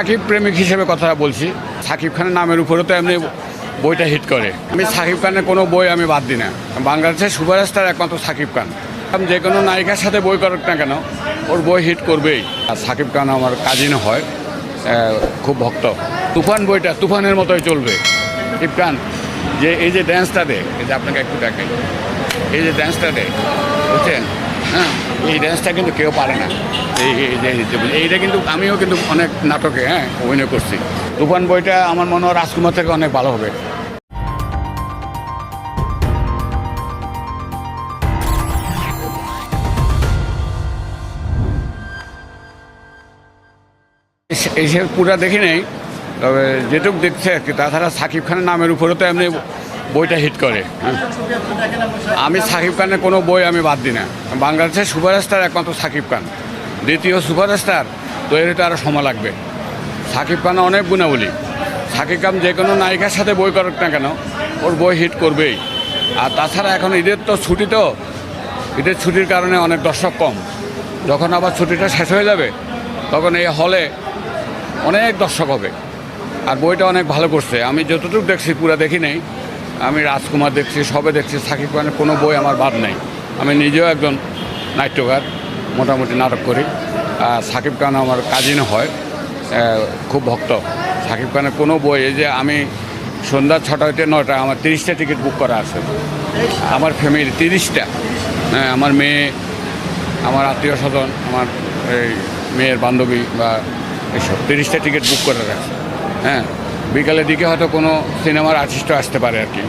সাকিব প্রেমিক হিসেবে কথা বলছি। সাকিব খানের নামের উপরে তো এমনি বইটা হিট করে। আমি সাকিব খানের কোনো বই আমি বাদ দিই না। বাংলাদেশের সুপারস্টার একমাত্র সাকিব খান। যে কোনো নায়িকার সাথে বই করুক না কেন, ওর বই হিট করবেই। আর সাকিব খান আমার কাজিন হয় খুব ভক্ত। তুফান বইটা তুফানের মতোই চলবে। খান, যে এই যে ড্যান্সটা দে, এই যে আপনাকে একটু দেখাই। এই যে ড্যান্সটা দে, বুঝছেন? হ্যাঁ এই ড্যান্সটা কিন্তু কেউ পারে না। এই এইটা কিন্তু আমিও কিন্তু অনেক নাটকে হ্যাঁ অভিনয় করছি। তুফান বইটা আমার মনে হয় রাজকুমার থেকে অনেক ভালো হবে। এস- পুরা দেখি নেই, তবে যেটুক দেখছে আর কি, তাছাড়া সাকিব খানের নামের উপরে তো এমনি বইটা হিট করে। আমি সাকিব খানের কোনো বই আমি বাদ দিই না। বাংলাদেশের সুপারস্টার একমাত্র সাকিব খান। দ্বিতীয় সুপারস্টার তৈরি তো আরও সময় লাগবে। সাকিব খান অনেক গুণাবলী। সাকিব খান যে কোনো নায়িকার সাথে বই করুক না কেন, ওর বই হিট করবেই। আর তাছাড়া এখন ঈদের তো ছুটি তো। ঈদের ছুটির কারণে অনেক দর্শক কম। যখন আবার ছুটিটা শেষ হয়ে যাবে, তখন এই হলে অনেক দর্শক হবে। আর বইটা অনেক ভালো করছে। আমি যতটুকু দেখছি, পুরো দেখি নেই। আমি রাজকুমার দেখছি, সবে দেখছি, সাকিব খানের কোনো বই আমার বাদ নেই। আমি নিজেও একজন নাট্যকার, মোটামুটি নাটক করি। সাকিব খান আমার কাজিন হয় খুব ভক্ত। সাকিব খানের কোনো বই, এই যে আমি সন্ধ্যা ছটা হইতে নটা আমার তিরিশটা টিকিট বুক করা আছে। আমার ফ্যামিলি তিরিশটা। হ্যাঁ আমার মেয়ে, আমার আত্মীয় স্বজন, আমার এই মেয়ের বান্ধবী বা এইসব তিরিশটা টিকিট বুক করে রাখছে হ্যাঁ। বিকালের দিকে হয়তো কোনো সিনেমার আর্টিস্টও আসতে পারে আর কি।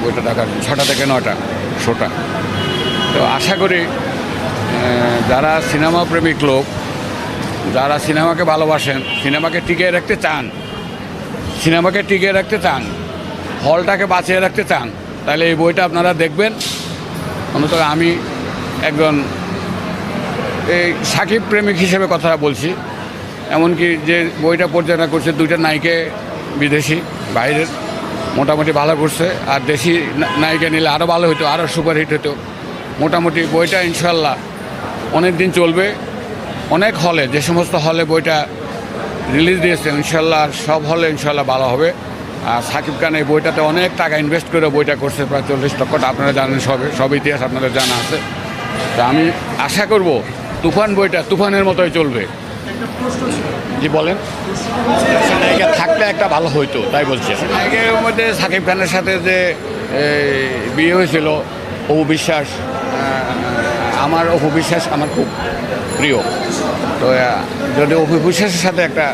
বইটা দেখার ছটা থেকে নটা শোটা। তো আশা করি যারা সিনেমা প্রেমিক লোক, যারা সিনেমাকে ভালোবাসেন, সিনেমাকে টিকিয়ে রাখতে চান, সিনেমাকে টিকিয়ে রাখতে চান, হলটাকে বাঁচিয়ে রাখতে চান, তাহলে এই বইটা আপনারা দেখবেন। অন্তত আমি একজন এই সাকিব প্রেমিক হিসেবে কথা বলছি। এমনকি যে বইটা পরিচালনা করছে দুইটা নায়িকে বিদেশি, বাইরের, মোটামুটি ভালো করছে আর দেশি নায়িকা নিলে আরও ভালো হতো আরও সুপারহিট হতো মোটামুটি বইটা ইনশাল্লাহ অনেক দিন চলবে। অনেক হলে, যে সমস্ত হলে বইটা রিলিজ দিয়েছে ইনশাল্লাহ সব হলে ইনশাল্লাহ ভালো হবে। আর সাকিব খান এই বইটাতে অনেক টাকা ইনভেস্ট করে বইটা করছে, প্রায় চল্লিশ লক্ষটা আপনারা জানেন সবে, সব ইতিহাস আপনাদের জানা আছে। তা আমি আশা করব, তুফান বইটা তুফানের মতোই চলবে। জি বলেন। নায়িকা থাকলে একটা ভালো হইতো তাই বলছি। নায়িকার মধ্যে সাকিব খানের সাথে যে বিয়ে হয়েছিল অপু বিশ্বাস আমার অপু বিশ্বাস আমার খুব প্রিয়। তো যদি অপু বিশ্বাসের সাথে একটা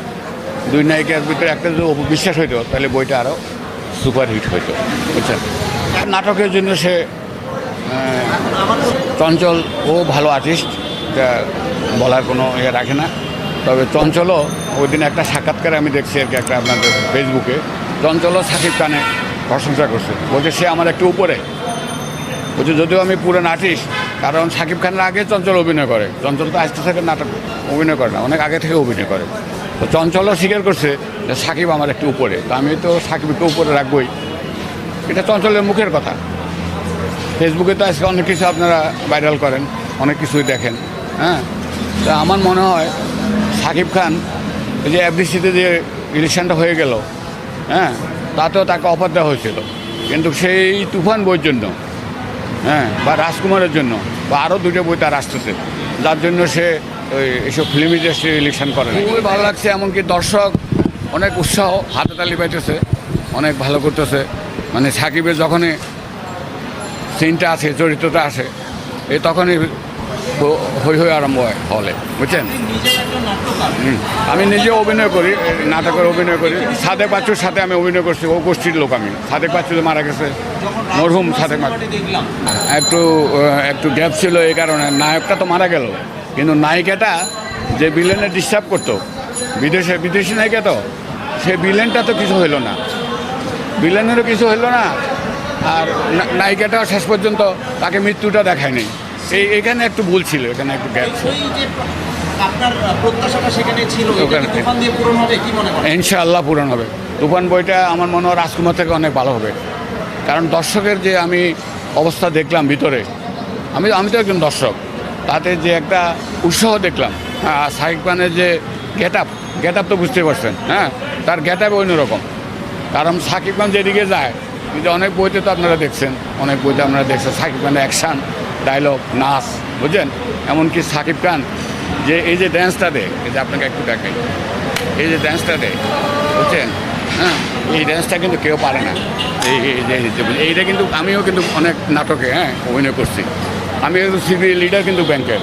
দুই নায়িকার ভিতরে একটা যদি অপু বিশ্বাস হইতো তাহলে বইটা আরও সুপার হিট হইতো বুঝছেন? নাটকের জন্য সে চঞ্চল ও ভালো আর্টিস্ট বলার কোনো ইয়ে রাখে না। তবে চঞ্চলও ওই দিন একটা সাক্ষাৎকারে আমি দেখছি আর কি একটা আপনাদের ফেসবুকে চঞ্চলও সাকিব খানে প্রশংসা করছে। বলছে, সে আমার একটু উপরে। বলছে, যদিও আমি পুরান আর্টিস্ট কারণ সাকিব খানের আগে চঞ্চল অভিনয় করে। চঞ্চল তো আসতে থেকে নাটক অভিনয় করে না, অনেক আগে থেকে অভিনয় করে। তো চঞ্চলও স্বীকার করছে যে, সাকিব আমার একটু উপরে। তো আমি তো সাকিবকে উপরে রাখবই। এটা চঞ্চলের মুখের কথা। ফেসবুকে তো আজকে অনেক কিছু আপনারা ভাইরাল করেন, অনেক কিছুই দেখেন হ্যাঁ? তা আমার মনে হয় সাকিব খান যে এফডিসিতে যে ইলেকশনটা হয়ে গেল হ্যাঁ তাতেও তাকে অফার দেওয়া হয়েছিল। কিন্তু সেই তুফান বইয়ের জন্য হ্যাঁ বা রাজকুমারের জন্য, বা আরও দুটো বই তার আসতেছে। যার জন্য সে ওই এসব ফিল্ম ইন্ডাস্ট্রি ইলেকশন করে। খুবই ভালো লাগছে, এমনকি দর্শক অনেক উৎসাহ হাতে তালি পাইতেছে, অনেক ভালো করতেছে। মানে সাকিবের যখনই সিনটা আছে চরিত্রটা আসে এই তখনই হই হই আরম্ভ হয় হলে, বুঝছেন? আমি নিজে অভিনয় করি, নাটকের অভিনয় করি। সাদেক বাচ্চুর সাথে আমি অভিনয় করছি, ও গোষ্ঠীর লোক আমি। সাদেক যে মারা গেছে, মরহুম সাদেক একটু একটু গ্যাপ ছিল এই কারণে, নায়কটা তো মারা গেল। কিন্তু নায়িকাটা যে বিলেনে ডিস্টার্ব করতো, বিদেশে, বিদেশি নায়িকা তো, সে বিলেনটা তো কিছু হইল না। বিলেনেরও কিছু হইল না, আর নায়িকাটাও শেষ পর্যন্ত তাকে মৃত্যুটা দেখায়নি। এখানে একটু ভুল ছিল এখানে একটু গ্যাপ ছিল। আপনার প্রত্যাশাটা সেখানে ছিল তুফান দিয়ে পূরণ হবে কি মনে করেন? ইনশাআল্লাহ পূরণ হবে। তুফান বইটা আমার মনে হয় রাজকুমার থেকে অনেক ভালো হবে। কারণ দর্শকের যে আমি অবস্থা দেখলাম ভিতরে আমি আমি তো একজন দর্শক তাতে যে একটা উৎসাহ দেখলাম। হ্যাঁ সাকিব খানের যে গেট আপ গেট আপ তো বুঝতে পারছেন হ্যাঁ তার গেট আপ অন্যরকম। কারণ সাকিব খান যেদিকে যায় কিন্তু অনেক বইতে তো আপনারা দেখছেন অনেক বইতে আপনারা দেখছেন সাকিব খানের অ্যাকশান ডায়লগ নাচ বুঝলেন এমনকি সাকিব খান যে এই যে ড্যান্সটা দেয় এই যে আপনাকে একটু দেখাই। এই যে ড্যান্সটা দেয় বুঝছেন? হ্যাঁ এই ড্যান্সটা কিন্তু কেউ পারে না। এই এইটা কিন্তু আমিও কিন্তু অনেক নাটকে হ্যাঁ অভিনয় করছি। আমি কিন্তু সিবিআই লিডার কিন্তু ব্যাংকের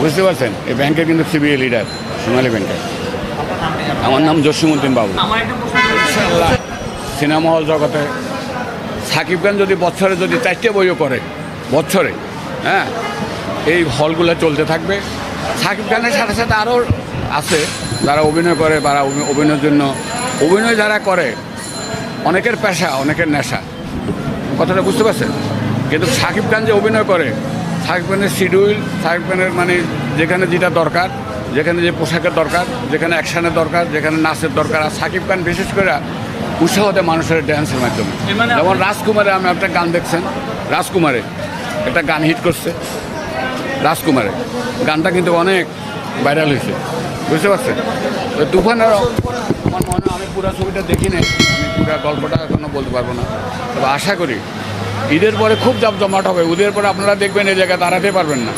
বুঝতে পারছেন? এই ব্যাংকের কিন্তু সিবিআই লিডার সোনালী ব্যাংকের আমার নাম জসিমুদ্দিন বাবু। সিনেমা হল জগতে সাকিব খান যদি বছরে যদি চারটে বইও করে বছরে হ্যাঁ? এই হলগুলো চলতে থাকবে। সাকিব খানের সাথে সাথে আরও আছে যারা অভিনয় করে বা অভিনয়ের জন্য। অভিনয় যারা করে অনেকের পেশা অনেকের নেশা। কথাটা বুঝতে পারছেন? কিন্তু সাকিব খান যে অভিনয় করে সাকিব খানের শিডিউল সাকিব খানের মানে যেখানে যেটা দরকার যেখানে যে পোশাকের দরকার যেখানে অ্যাকশানের দরকার যেখানে নাচের দরকার। আর সাকিব খান বিশেষ করে উৎসাহ দেয় মানুষের ড্যান্সের মাধ্যমে। মানে যেমন রাজকুমারে আমি একটা গান দেখছেন রাজকুমারে। একটা গান হিট করছে রাজকুমারের। গানটা কিন্তু অনেক ভাইরাল হয়েছে। বুঝতে পারছেন? তো তুফানের আমার মনে হয় আমি পুরো ছবিটা দেখি নাই, আমি পুরো গল্পটা এখনও বলতে পারব না। তবে আশা করি ঈদের পরে খুব জমজমাট হবে। ঈদের পরে আপনারা দেখবেন এই জায়গায় দাঁড়াতে পারবেন না।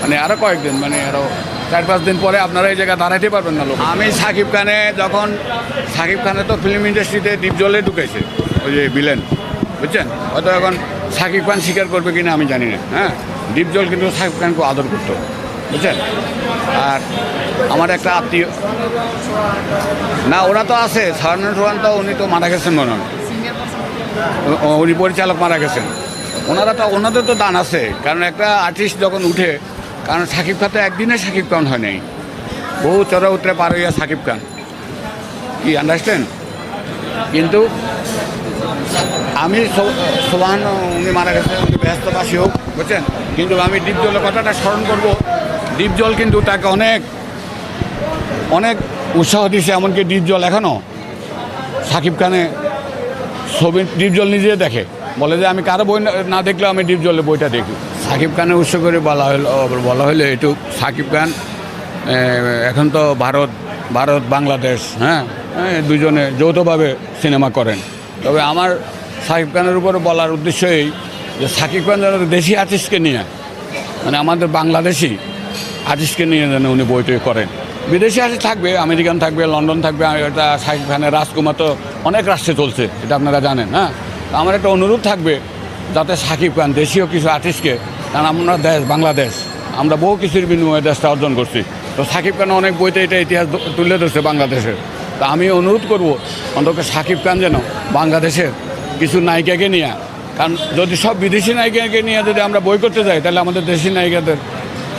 মানে আরও কয়েকদিন মানে আরও চার পাঁচ দিন পরে আপনারা এই জায়গায় দাঁড়াতে পারবেন না লোক। আমি সাকিব খানে যখন সাকিব খানে তো ফিল্ম ইন্ডাস্ট্রিতে দ্বীপজলে ঢুকেছে, ওই যে বিলেন বুঝছেন? হয়তো এখন সাকিব খান স্বীকার করবে কিনা আমি জানি না হ্যাঁ? দ্বীপজল কিন্তু সাকিব খানকে আদর করতো, বুঝছেন? আর আমার একটা আত্মীয় না, ওরা তো আছে সারানন্দ সোহান তো উনি তো মারা গেছেন মনে হয়। উনি পরিচালক মারা গেছেন। ওনারা তো ওনাদের তো দান আছে, কারণ একটা আর্টিস্ট যখন উঠে, কারণ সাকিব খান তো একদিনে সাকিব খান হয় নাই। বহু চড়া উত্তরে পার হইয়া সাকিব খান। কি আন্ডারস্ট্যান্ড কিন্তু আমি সোহান উনি মারা গেছেন উনি ব্যস্তবাসী হোক বুঝছেন? কিন্তু আমি দ্বীপজলের কথাটা স্মরণ করব। দ্বীপজল কিন্তু তাকে অনেক অনেক উৎসাহ দিয়েছে এমনকি দ্বীপজল এখনও সাকিব খানে ছবি ডিপজল নিজে দেখে। বলে যে আমি কারও বই না- দেখলেও আমি ডিপজলের বইটা দেখি। সাকিব খানের উৎস করে বলা হলো বলা হলো একটু সাকিব খান এখন তো ভারত ভারত বাংলাদেশ হ্যাঁ, দুজনে যৌথভাবে সিনেমা করেন। তবে আমার সাকিব খানের উপরে বলার উদ্দেশ্য এই যে সাকিব খান যেন দেশি আর্টিস্টকে নিয়ে মানে আমাদের বাংলাদেশি আর্টিস্টকে নিয়ে যেন উনি বইটি করেন। বিদেশি আর্টিস্ট থাকবে, আমেরিকান থাকবে, লন্ডন থাকবে এটা শাহিদ খানের রাজকুমার তো অনেক রাষ্ট্রে চলছে, এটা আপনারা জানেন হ্যাঁ? আমার একটা অনুরোধ থাকবে, যাতে সাকিব খান দেশীয় কিছু আর্টিস্টকে, কারণ আমরা দেশ, বাংলাদেশ, আমরা বহু কিছুর বিনিময়ে দেশটা অর্জন করছি। তো সাকিব খান অনেক বইতে এটা ইতিহাস তুলে ধরছে বাংলাদেশের। তা আমি অনুরোধ করব, অন্তত সাকিব খান যেন বাংলাদেশের কিছু নায়িকাকে নিয়ে, কারণ যদি সব বিদেশি নায়িকাকে নিয়ে যদি আমরা বই করতে যাই, তাহলে আমাদের দেশি নায়িকাদের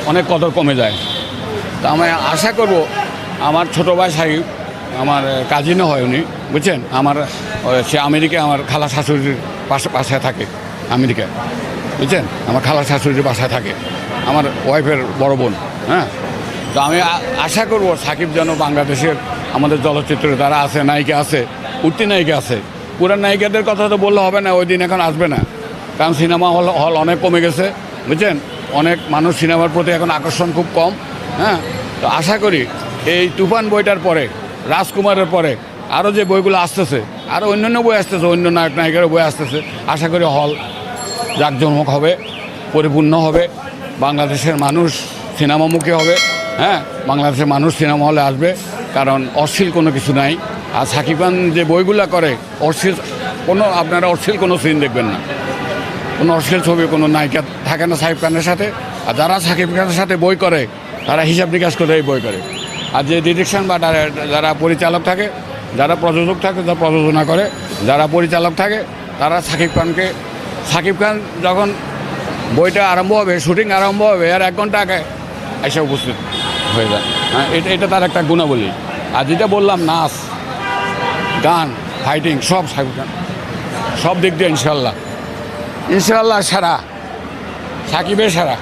অনেক কদর কমে যায়। তা আমি আশা করব, আমার ছোটো ভাই সাহেব আমার কাজিনও হয় উনি, বুঝছেন? আমার সে আমেরিকায় আমার খালা শাশুড়ির পাশে বাসায় থাকে আমেরিকায় বুঝছেন? আমার খালা শাশুড়ির বাসায় থাকে, আমার ওয়াইফের বড় বোন হ্যাঁ? তো আমি আশা করব সাকিব যেন বাংলাদেশের আমাদের চলচ্চিত্রে যারা আছে, নায়িকা আছে উঠতি নায়িকা আছে। পুরান নায়িকাদের কথা তো বললে হবে না, ওই দিন এখন আসবে না। কারণ সিনেমা হল হল অনেক কমে গেছে, বুঝছেন? অনেক মানুষ সিনেমার প্রতি এখন আকর্ষণ খুব কম হ্যাঁ? তো আশা করি এই তুফান বইটার পরে, রাজকুমারের পরে আরও যে বইগুলো আসতেছে আরও অন্যান্য বই আসতেছে, অন্য নায়ক নায়িকারও বই আসতেছে, আশা করি হল জাঁকজমক হবে, পরিপূর্ণ হবে, বাংলাদেশের মানুষ সিনেমামুখী হবে। হ্যাঁ বাংলাদেশের মানুষ সিনেমা হলে আসবে, কারণ অশ্লীল কোনো কিছু নাই। আর সাকিব খান যে বইগুলো করে, অশ্লীল, কোনো, আপনারা অশ্লীল কোনো সিন দেখবেন না। কোনো অশ্লীল ছবি, কোনো নায়িকা থাকে না সাকিব খানের সাথে। আর যারা সাকিব খানের সাথে বই করে, তারা হিসাব নিকাশ করে বই করে। আর যে ডিরেকশন বা যারা পরিচালক থাকে, যারা প্রযোজক থাকে যারা প্রযোজনা করে। যারা পরিচালক থাকে, তারা সাকিব খানকে, সাকিব খান যখন বইটা আরম্ভ হবে, শুটিং আরম্ভ হবে, আর এক ঘণ্টা আগে এসে উপস্থিত। হয়ে যায়। হ্যাঁ এটা এটা তার একটা গুণাবলী। আর যেটা বললাম, নাচ, গান ফাইটিং সব সাকিব সব দিক দিয়ে ইনশাল্লাহ ইনশাল্লাহ সারা। সাকিবের সারা।